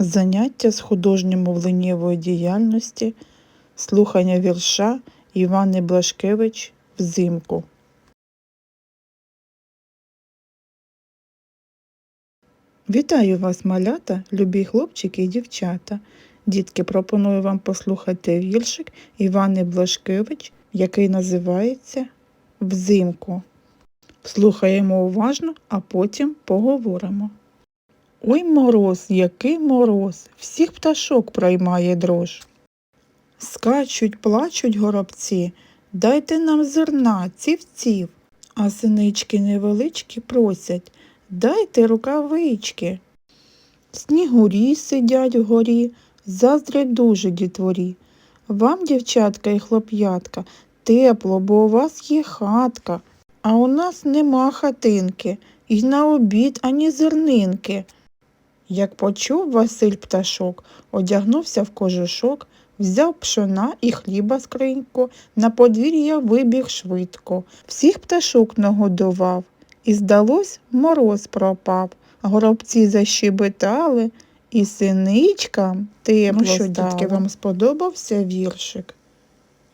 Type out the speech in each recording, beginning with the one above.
Заняття з художньо-мовленнєвої діяльності, слухання вірша Івани Блашкевич «Взимку». Вітаю вас, малята, любі хлопчики і дівчата. Дітки, пропоную вам послухати віршик Івани Блашкевич, який називається Взимку. Слухаємо уважно, а потім поговоримо. Ой мороз, який мороз, всіх пташок проймає дрож. Скачуть, плачуть горобці, дайте нам зерна, ців-ців, а синички невеличкі просять, дайте рукавички. Снігурі сидять вгорі, заздрять дуже дітворі. Вам, дівчатка і хлоп'ятка, тепло, бо у вас є хатка, а у нас нема хатинки, і на обід ані зернинки. Як почув Василь пташок, одягнувся в кожушок, взяв пшона і хліба скриньку, на подвір'я вибіг швидко, всіх пташок нагодував, і, здалось, мороз пропав. Горобці защебетали, і синичкам тепло Ну що, стало. дітки, вам сподобався віршик?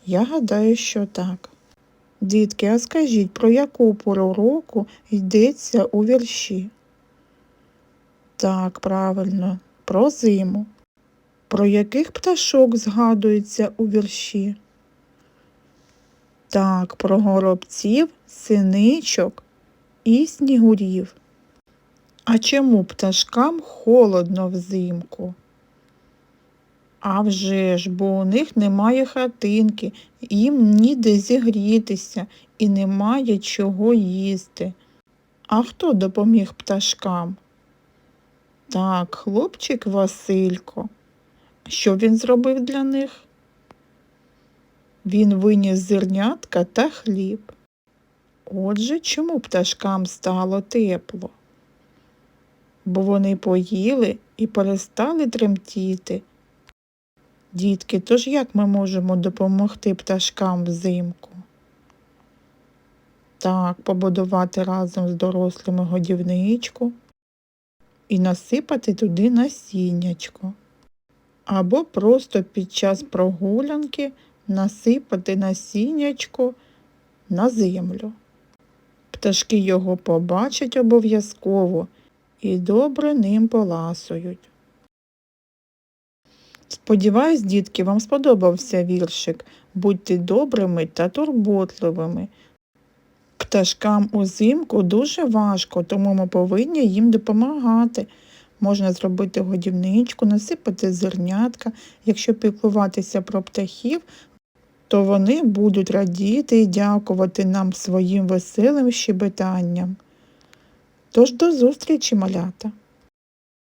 Я гадаю, що так. Дітки, а скажіть, про яку пору року йдеться у вірші? Так, правильно, про зиму. Про яких пташок згадується у вірші? Так, про горобців, синичок і снігурів. А чому пташкам холодно взимку? А вже ж, бо у них немає хатинки, їм ніде зігрітися і немає чого їсти. А хто допоміг пташкам? Так, хлопчик Василько. Що він зробив для них? Він виніс зернятка та хліб. Отже, чому пташкам стало тепло? Бо вони поїли і перестали тремтіти. Дітки, тож як ми можемо допомогти пташкам взимку? Так, побудувати разом з дорослими годівничку і насипати туди насіннячко. Або просто під час прогулянки насипати насіннячко на землю. Пташки його побачать обов'язково і добре ним поласують. Сподіваюсь, дітки, вам сподобався віршик. Будьте добрими та турботливими. Пташкам узимку дуже важко, тому ми повинні їм допомагати. Можна зробити годівничку, насипати зернятка. Якщо піклуватися про птахів, то вони будуть радіти і дякувати нам своїм веселим щебетанням. Тож до зустрічі, малята!